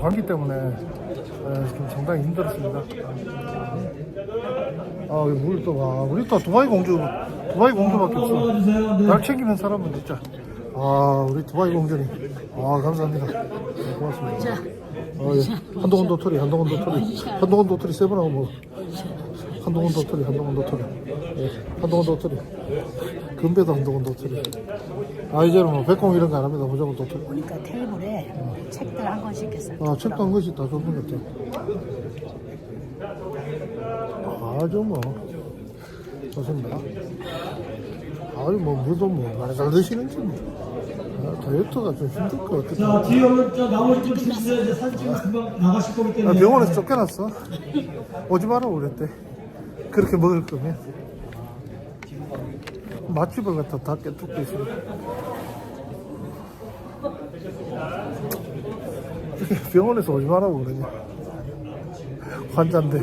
감기 때문에 에, 좀 상당히 힘들었습니다. 아, 우리 또, 와, 우리 또 두바이 공주, 두바이 공주밖에 없어. 날 챙기는 사람은 진짜. 아, 우리 두바이 공주님. 아, 감사합니다. 네, 고맙습니다. 아, 예. 한동훈 도토리, 한동훈 도토리. 한동훈 도토리 세번 하고 뭐. 한동훈 도토리, 한동훈 도토리. 예, 한동훈 도토리. 금배도 한동훈 도토리. 아, 이제는 뭐, 백공 이런 거 안 합니다. 무조건 도토리. 보니까 테이블에 책들 한 권씩 있어. 아, 책도 한 것이 다 좋은 것 같아요. 아주 뭐, 좋습니다. 아주 뭐, 무도 뭐, 많이 잘 드시는지 뭐. 아, 다이어트가 좀 힘들 것 같아. 자, 뒤에 저 나머지 좀 주세요. 이제 사진 찍으면 금방 나가실 거기 아, 때문에. 병원에서 쫓겨났어. 오지 마라 그랬대. 그렇게 먹을 거면. 맛집을 갖다 다 깨뚫고 있어. 병원에서 오지 말라고 그러냐. 환자인데.